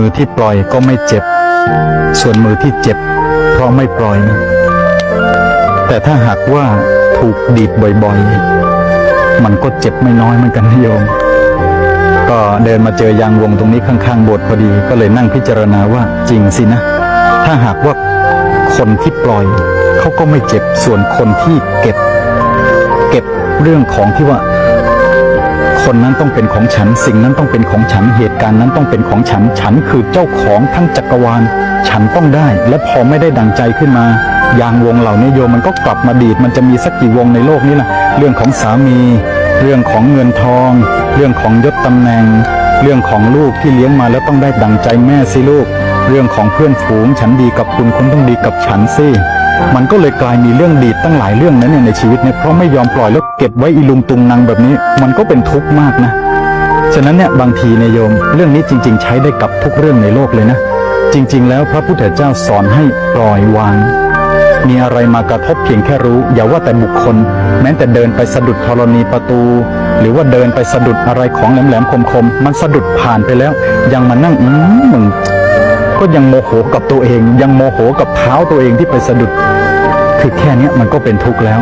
มือที่ปล่อยก็ไม่เจ็บ ส่วนมือที่เจ็บ เพราะไม่ปล่อย แต่ถ้าหากว่าถูกดีดบ่อยๆ มันก็เจ็บไม่น้อยเหมือนกันนะโยม ก็เดินมาเจอยางวงตรงนี้ข้างๆโบสถ์พอดี ก็เลยนั่งพิจารณาว่าจริงสินะ ถ้าหากว่าคนที่ปล่อยเขาก็ไม่เจ็บ ส่วนคนที่เก็บ เก็บเรื่องของที่ว่า คนนั้นต้องเป็นของฉัน สิ่งนั้นต้องเป็นของฉัน เหตุการณ์นั้นต้องเป็นของฉัน ฉันคือเจ้าของทั้งจักรวาล ฉันต้องได้ และพอไม่ได้ดังใจขึ้นมายางวงเหล่านี้โยมมันก็กลับมาดีด มันจะมีสักกี่วงในโลกนี้ล่ะ เรื่องของสามี เรื่องของเงินทอง เรื่องของยศตำแหน่ง เรื่องของลูกที่เลี้ยงมาแล้วต้องได้ดังใจแม่สิลูก เรื่องของเพื่อนฝูง ฉันดีกับคุณคุณต้องดีกับฉันสิ มันก็เลยกลายมีเรื่องดีดตั้งหลายเรื่องนั้นเนี่ยในชีวิตเนี่ยเพราะไม่ยอมปล่อยแล้วเก็บไว้อีลุงตุงนางแบบนี้ มันก็เป็นทุกข์มากนะ ฉะนั้นเนี่ยบางทีเนี่ยโยมเรื่องนี้จริง ๆ ใช้ได้กับทุกเรื่องในโลกเลยนะ จริง ๆ แล้วพระพุทธเจ้าสอนให้ปล่อยวาง มีอะไรมากระทบเพียงแค่รู้ อย่าว่าแต่บุคคล แม้แต่เดินไปสะดุดธรณีประตู หรือว่าเดินไปสะดุดอะไรของแหลมๆคมๆมันสะดุดผ่านไปแล้ว ยังมานั่งอืมมึง ก็ยังโมโหกับตัวเอง ยังโมโหกับเท้าตัวเองที่ไปสะดุด คือแค่นี้มันก็เป็นทุกข์แล้ว